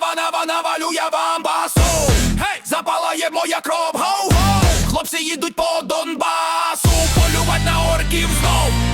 Вона навалю я вам басу. Гей, запалає моя кров, гоу-гоу Хлопці їдуть по Донбасу. Полювать на орків знов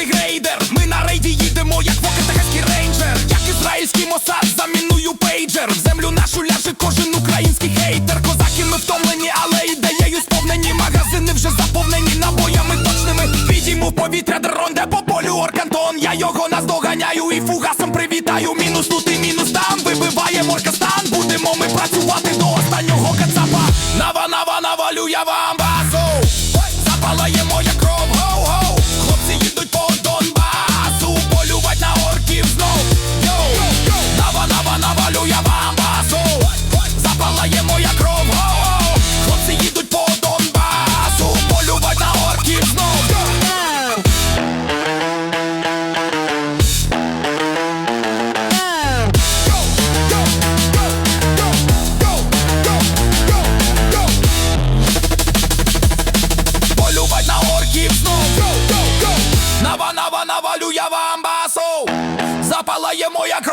як грейдер Ми на рейді їдемо, як вокетехаський рейнджер. Як ізраїльський мосад, заміную пейджер. В землю нашу ляже кожен український хейтер. Козаки ми втомлені, але ідеєю сповнені. Магазини вже заповнені набоями точними. Підійму в повітря дрон, де по полю Оркантон. Я його наздоганяю і фугасом привітаю. Мінус тут і мінус там, вибиваємо оркастан Будемо ми працювати до останнього кацапа. Нава, нава, навалю я вам Запалає моя кров, Хлопці їдуть по Донбасу. Полювать на орків знов. На орків я вам басу. Запалає моя кров,